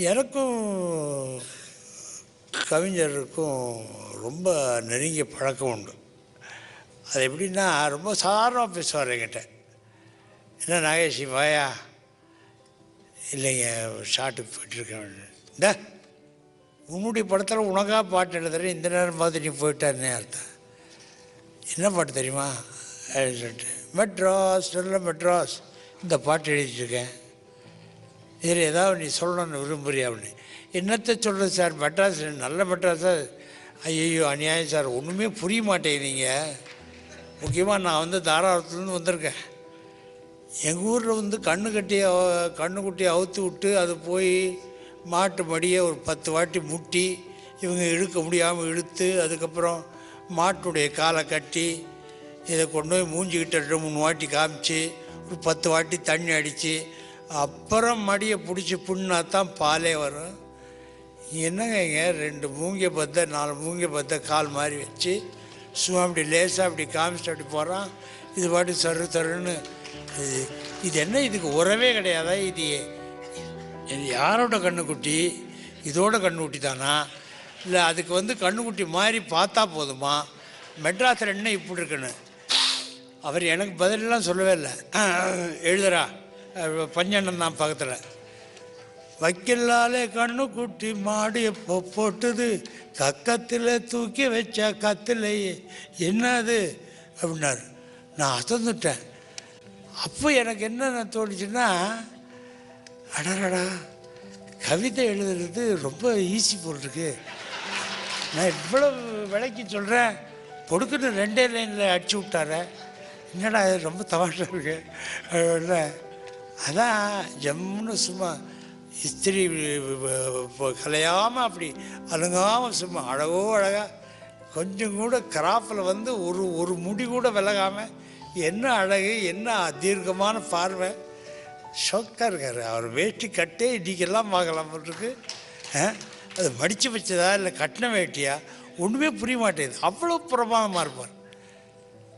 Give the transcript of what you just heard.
எனக்கும் கவிஞருக்கும் ரொம்ப நெருங்கிய பழக்கம் உண்டு. அது எப்படின்னா ரொம்ப சாதாரணமாக பேசுவார் என்கிட்ட. என்ன நாகேஷி வாயா? இல்லைங்க ஷாட்டுக்கு போயிட்டுருக்கேன். இந்த உன்னுடைய படத்தில் உனக்காக பாட்டு எழுதுறேன் இந்த நேரம் பார்த்து நீ போயிட்டாருன்னே அர்த்தம். என்ன பாட்டு தெரியுமா? அப்படின்னு சொல்லிட்டு மெட்ராஸ் நல்ல மெட்ராஸ் இந்த பாட்டு எழுதிட்டுருக்கேன். இதில் ஏதாவது நீ சொல்லணும்னு விரும்புறியா அப்படின்னு என்னத்தை சொல்கிறது சார்? மெட்ராஸ் நல்ல மெட்ராஸா ஐயோ அநியாயம் சார். ஒன்றுமே புரிய மாட்டேங்கிறீங்க முக்கியமாக நான் வந்து தாராளத்துலேருந்து வந்திருக்கேன். எங்கள் ஊரில் வந்து கண்ணு கட்டி அவ- கண்ணுக்குட்டி அவுத்து விட்டு அது போய் மாட்டு மடியை ஒரு பத்து வாட்டி முட்டி இவங்க இழுக்க முடியாமல் இழுத்து அதுக்கப்புறம் மாட்டுடைய காலை கட்டி இதை கொண்டு போய் மூஞ்சிக்கிட்ட ரெண்டு மூணு வாட்டி காமிச்சு ஒரு பத்து வாட்டி தண்ணி அடித்து அப்புறம் மடியை பிடிச்சி புண்ணா தான் பாலே வரும். என்னங்க ரெண்டு மூங்கிய பத்தை நாலு மூங்கிய பத்தை கால் மாதிரி வச்சு சும்மா அப்படி லேசாக அப்படி காமிச்சிட்டு அப்படி போகிறான் இது பாட்டு சரு தருன்னு இது இது என்ன இதுக்கு உறவே கிடையாதா இது யாரோட கண்ணுக்குட்டி? இதோட கண்ணுக்குட்டி தானா இல்லை அதுக்கு வந்து கண்ணுக்குட்டி மாதிரி பார்த்தா போதுமா? மெட்ராஸில் என்ன இப்படி இருக்குன்னு? அவர் எனக்கு பதிலெல்லாம் சொல்லவே இல்லை. எழுதுறா. பஞ்சண்ணன் தான் பக்கத்தில். வைக்கலாலே கண்ணு குட்டி மாடு எப்போ போட்டுது. கக்கத்தில் தூக்கி வச்ச கத்தில் என்னது? அப்படின்னாரு. நான் அசந்துட்டேன். அப்போ எனக்கு என்ன தோணுச்சுன்னா அடரடா கவிதை எழுதுறது ரொம்ப ஈஸி போல் இருக்கு நான் இவ்வளோ விலைக்கு சொல்கிறேன் பொடுக்குன்னு ரெண்டே லைனில் அடிச்சு விட்டார. என்னடா ரொம்ப தமாஷா இருக்கு. அப்படின்னா, அதான் ஜம்முன்னு சும்மா இஸ்திரி கலையாமல் அப்படி அழுங்காமல் சும்மா அழகோ அழகாக கொஞ்சம் கூட கிராப்பில் வந்து ஒரு ஒரு முடி கூட விலகாமல் என்ன அழகு என்ன தீர்க்கமான பார்வை. ஷோக்காக இருக்கார். அவர் வேட்டி கட்டே இன்றைக்கெல்லாம் பார்க்கலாம் இருக்கு ஆ? அது மடித்து வச்சதா இல்லை கட்டின வேட்டியா? ஒன்றுமே புரிய மாட்டேங்குது. அவ்வளோ பிரமாதமாக இருப்பார்.